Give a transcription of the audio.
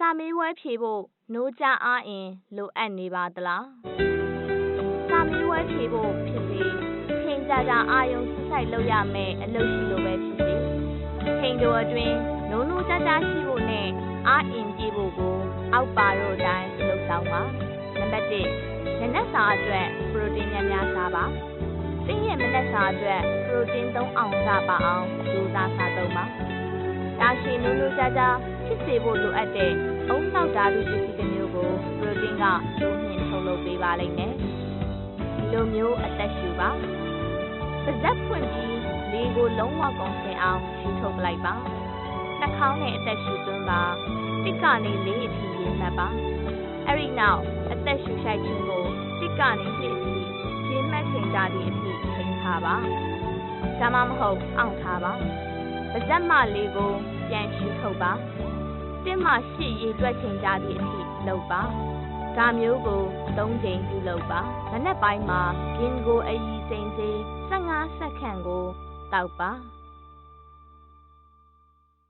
စာမေးပွဲဖြေဖို့နိုးကြအားအင်လိုအပ်နေပါသလားစာမေးပွဲဖြေဖို့ဖြစ်စေချိန်ကြာကြာအာယုံစိုက်လုပ်ရမယ်အလုပ်ရှိလို့ပဲဖြစ်စေချိန်တိုအတွင်းနိုးနိုးကြကြရှိဖို့နဲ့အားအင်ပြေဖို့ကိုအောက်ပါတို့အတိုင်းလုပ်ဆောင်ပါနံပါတ်1နနက်စာအတွက်ပရိုတင်းများများစားပါသင်ရဲ့မနက်စာအတွက်ပရိုတင်း3အောင်စားပါအောင်ကြိုးစားစားသုံးပါတာ ရှည်နိုးနိုးကြကြဖြစ်စေဖို့လိုအပ်တဲ့အုံနောက်ဓာတ်ပစ္စည်းတစ်မျိုးကိုပရိုတင်းကတိုးမြင့်ထုတ်လုပ်ပေးပါလိမ့်မယ်ဒီလိုမျိုးအသက်ရှူပါပါဇက်ဖွင့်ပြီးလေကိုလုံးဝကုန်ဆင်အောင်ရှူထုတ်လိုက်ပါနှာခေါင်းနဲ့အသက်ရှူသွင်းပါတစ်ကနေလေးအထိရေမှတ်ပါအဲ့ဒီနောက်အသက်ရှူရှိုက်ခြင်းကိုတစ်ကနေနှစ်အထိရေမှတ်ချိန်ကြသည့်အထိချိန်ထားပါဒါမှမဟုတ်အောင့်ထားပါ ပါဇက်မလေးကိုပြန်ရှူထုတ်ပါတစ်မှရှစ်ရေတွက်ချိန်ကြသည့်အထိလုပ်ပါဒါမျိုးကို၃ချိန်ပြုလုပ်ပါမနက်ပိုင်းမှာဂင်ကိုအီစိန်စေ15စက္ကန့်ကိုတောက်ပါ